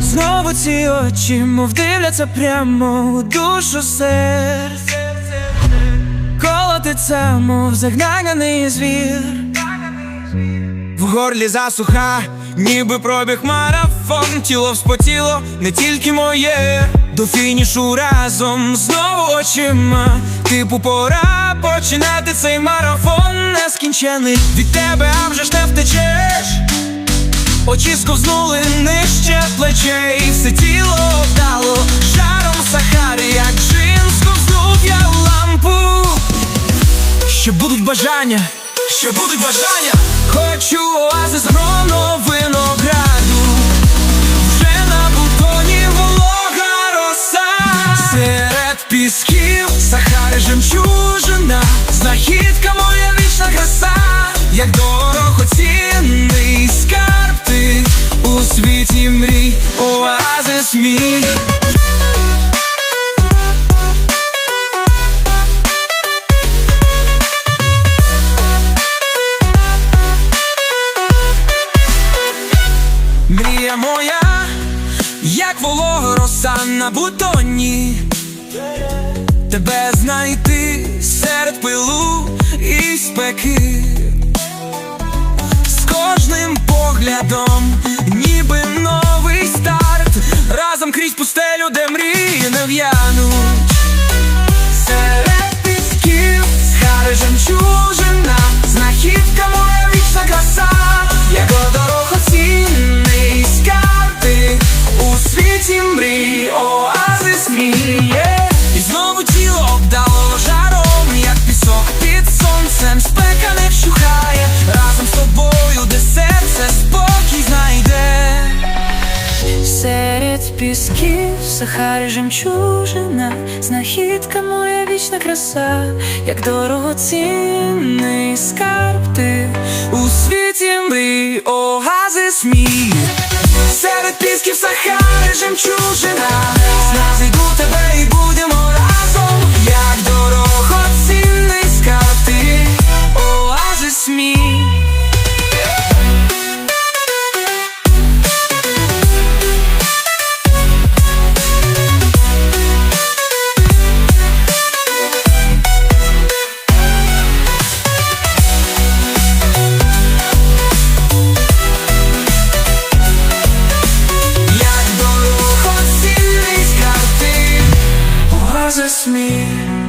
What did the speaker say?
Знову ці очі, мов дивляться прямо у душу серця Колотиться, мов загнаганий звір. В горлі засуха, ніби пробіг марафон. Тіло вспотіло, не тільки моє. До фінішу разом знову очима. Типу пора починати цей марафон нескінчений. Від тебе, а вже ж не втечеш Очі сковзнули нижче плечей, все тіло обдало жаром Сахари, як джин сковзнув я в лампу. Ще будуть бажання, ще будуть бажання. Хочу оази з грону винограду. Вже на бутоні волога роса. Серед пісків Сахари жемчужина, знахідка моя вічна краса, як дорогоцінний скарб ти у світі мрій, оазис мій. Мрія моя, як волога роса на бутоні, тебе знайти серед пилу і спеки, з кожним поглядом, світі мрій, оазис мій є. І знову тіло обдало жаром, як пісок під сонцем, спека не вщухає, разом з тобою, де серце спокій знайде. Серед пісків Сахари жемчужина, знахідка моя вічна краса, як дорогоцінний скарб ти У світі мрій оазис мій Серед пісків Сахари жемчужина me.